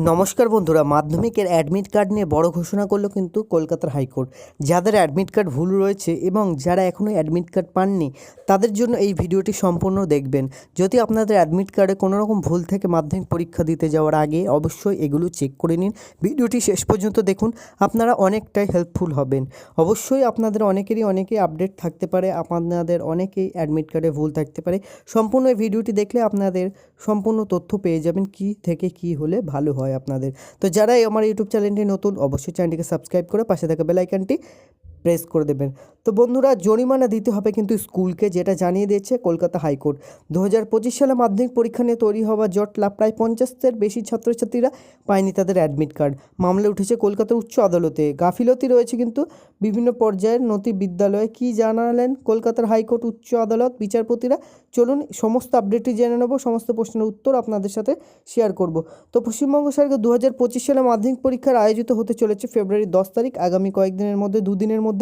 নমস্কার বন্ধুরা, মাধ্যমিকের অ্যাডমিট কার্ড নিয়ে বড় ঘোষণা করল কিন্তু কলকাতার হাইকোর্ট। যাদের অ্যাডমিট কার্ড ভুল রয়েছে এবং যারা এখনও অ্যাডমিট কার্ড পাননি, তাদের জন্য এই ভিডিওটি সম্পূর্ণ দেখবেন। যদি আপনাদের অ্যাডমিট কার্ডে কোনো রকম ভুল থেকে মাধ্যমিক পরীক্ষা দিতে যাওয়ার আগে অবশ্যই এগুলো চেক করে নিন। ভিডিওটি শেষ পর্যন্ত দেখুন, আপনারা অনেকটাই হেল্পফুল হবেন। অবশ্যই আপনাদের অনেকেরই অনেকেই আপডেট থাকতে পারে, আপনাদের অনেকেই অ্যাডমিট কার্ডে ভুল থাকতে পারে। সম্পূর্ণ এই ভিডিওটি দেখলে আপনাদের সম্পূর্ণ তথ্য পেয়ে যাবেন, কি থেকে কি হলে ভালো হয়। আপনাদের। তো যারাই আমার ইউটিউব চ্যানেলটি নতুন অবশ্যই চ্যানেলটিকে সাবস্ক্রাইব করে পাশে থাকা বেলাইকানটি প্রেস করে দেবেন। তো বন্ধুরা, জরিমানা দিতে হবে কিন্তু স্কুলকে, যেটা জানিয়ে দিয়েছে কলকাতা হাইকোর্ট। দু হাজার পঁচিশ সালে মাধ্যমিক পরীক্ষা নিয়ে তৈরি হওয়া জটলা প্রায় পঞ্চাশের বেশি ছাত্রছাত্রীরা পায়নি তাদের অ্যাডমিট কার্ড। মামলা উঠেছে কলকাতা উচ্চ আদালতে। গাফিলতি রয়েছে কিন্তু বিভিন্ন পর্যায়ের নথি বিদ্যালয়ে কি জানালেন কলকাতার হাইকোর্ট উচ্চ আদালত? বিচারপতিরা, চলুন সমস্ত আপডেটটি জেনে নেব। সমস্ত প্রশ্নের উত্তর আপনাদের সাথে শেয়ার করব। তো পশ্চিমবঙ্গ সরকার দু হাজার পঁচিশ সালে মাধ্যমিক পরীক্ষার আয়োজিত হতে চলেছে ফেব্রুয়ারি দশ তারিখ। আগামী কয়েকদিনের মধ্যে, দুদিনের মধ্যে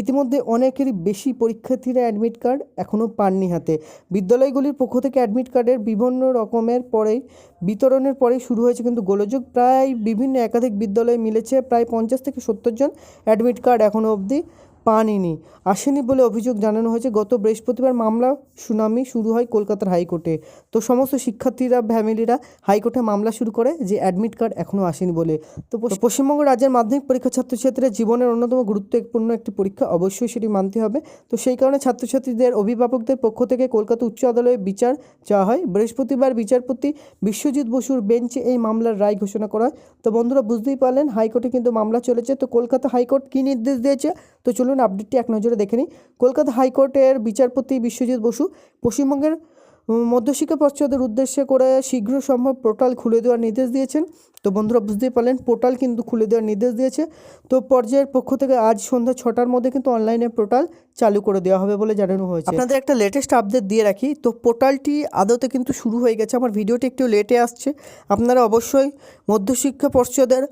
ইতিমধ্যে অনেকেরই বেশি পরীক্ষার্থীরা অ্যাডমিট কার্ড এখনও পাননি হাতে। বিদ্যালয়গুলির পক্ষ থেকে অ্যাডমিট কার্ডের বিভিন্ন রকমের পরেই, বিতরণের পরেই শুরু হয়েছে কিন্তু গোলযোগ। প্রায় বিভিন্ন একাধিক বিদ্যালয়ে মিলেছে, প্রায় পঞ্চাশ থেকে সত্তর জন অ্যাডমিট কার্ড এখনও অবধি পাননি। আসেনি বলে অভিযোগ জানানো হয়েছে। গত বৃহস্পতিবার মামলা শুনানি শুরু হয় কলকাতার হাইকোর্টে। তো সমস্ত শিক্ষার্থীরা, ফ্যামিলিরা হাইকোর্টে মামলা শুরু করে যে অ্যাডমিট কার্ড এখনও আসেনি বলে। তো পশ্চিম- পশ্চিমবঙ্গ রাজ্যের মাধ্যমিক পরীক্ষা ছাত্রছাত্রীরা জীবনের অন্যতম গুরুত্বপূর্ণ একটি পরীক্ষা অবশ্যই সেটি মানতে হবে। তো সেই কারণে ছাত্রছাত্রীদের অভিভাবকদের পক্ষ থেকে কলকাতা উচ্চ আদালতে বিচার চাওয়া হয়। বৃহস্পতিবার বিচারপতি বিশ্বজিৎ বসুর বেঞ্চে এই মামলার রায় ঘোষণা করা হয়। তো বন্ধুরা, বুঝতেই পারলেন হাইকোর্টে কিন্তু মামলা চলেছে। তো কলকাতা হাইকোর্ট কী নির্দেশ দিয়েছে? তো চলুন আপডেটটি এক নজরে দেখে নিই। কলকাতা হাইকোর্টের বিচারপতি বিশ্বজিৎ বসু পশ্চিমবঙ্গের মধ্যশিক্ষা পর্ষদের উদ্দেশ্যে করে শীঘ্র সম্ভব পোর্টাল খুলে দেওয়ার নির্দেশ দিয়েছেন। তো বন্ধুরা বুঝতেই পারলেন, পোর্টাল কিন্তু খুলে দেওয়ার নির্দেশ দিয়েছে। তো পর্যায়ের পক্ষ থেকে আজ সন্ধ্যা ছটার মধ্যে কিন্তু অনলাইনে পোর্টাল চালু করে দেওয়া হবে বলে জানানো হয়েছে। আপনাদের একটা লেটেস্ট আপডেট দিয়ে রাখি। তো পোর্টালটি আদতে কিন্তু শুরু হয়ে গেছে। আমার ভিডিওটি একটু লেটে আসছে। আপনারা অবশ্যই মধ্যশিক্ষা পর্ষদের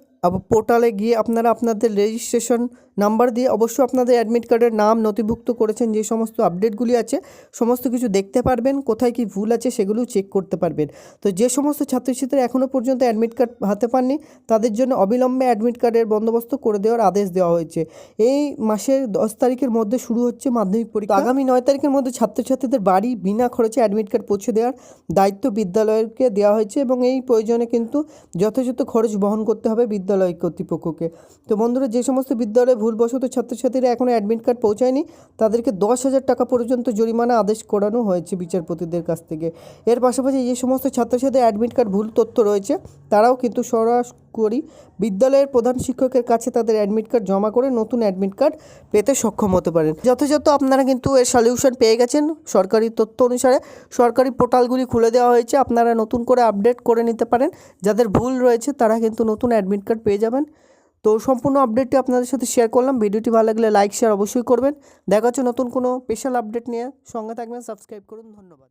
পোর্টালে গিয়ে আপনারা আপনাদের রেজিস্ট্রেশন নাম্বার দিয়ে অবশ্যই আপনাদের অ্যাডমিট কার্ডের নাম নথিভুক্ত করেছেন, যে সমস্ত আপডেটগুলি আছে, সমস্ত কিছু দেখতে পারবেন, কোথায় কি ভুল আছে সেগুলো চেক করতে পারবেন। তো যে সমস্ত ছাত্রছাত্রীরা এখনও পর্যন্ত অ্যাডমিট কার্ড হাতে পাননি, তাদের জন্য অবিলম্বে অ্যাডমিট কার্ডের বন্দোবস্ত করে দেওয়ার আদেশ দেওয়া হয়েছে। এই মাসের দশ তারিখের মধ্যে শুরু হচ্ছে মাধ্যমিক পরীক্ষা। আগামী নয় তারিখের মধ্যে ছাত্রছাত্রীদের বাড়ি বিনা খরচে অ্যাডমিট কার্ড পৌঁছে দেওয়ার দায়িত্ব বিদ্যালয়কে দেওয়া হয়েছে এবং এই প্রয়োজনে কিন্তু যথাযথ খরচ বহন করতে হবে বিদ্যালয় কর্তৃপক্ষকে। তো বন্ধুরা, যে সমস্ত বিদ্যালয়ে ভুলবশত ছাত্রছাত্রীরা এখনও অ্যাডমিট কার্ড পৌঁছায়নি। তাদেরকে দশ হাজার টাকা পর্যন্ত জরিমানা আদেশ করানো হয়েছে বিচারপতিদের কাছ থেকে। এর পাশাপাশি যে সমস্ত ছাত্রছাত্রীদের অ্যাডমিট কার্ড ভুল তথ্য রয়েছে, তারাও কিন্তু সরাসরি বিদ্যালয়ের প্রধান শিক্ষকের কাছে তাদের অ্যাডমিট কার্ড জমা করে নতুন অ্যাডমিট কার্ড পেতে সক্ষম হতে পারেন। যথাযথ আপনারা কিন্তু এর সলিউশন পেয়ে গেছেন। সরকারি তথ্য অনুসারে সরকারি পোর্টালগুলি খুলে দেওয়া হয়েছে। আপনারা নতুন করে আপডেট করে নিতে পারেন। যাদের ভুল রয়েছে, তারা কিন্তু নতুন অ্যাডমিট কার্ড পেয়ে যাবেন। তো সম্পূর্ণ আপডেটটি আপনাদের সাথে শেয়ার করলাম। ভিডিওটি ভালো লাগলে লাইক শেয়ার অবশ্যই করবেন। দেখা হচ্ছে নতুন কোনো স্পেশাল আপডেট নিয়ে। সঙ্গে থাকবেন সাবস্ক্রাইব করুন। ধন্যবাদ।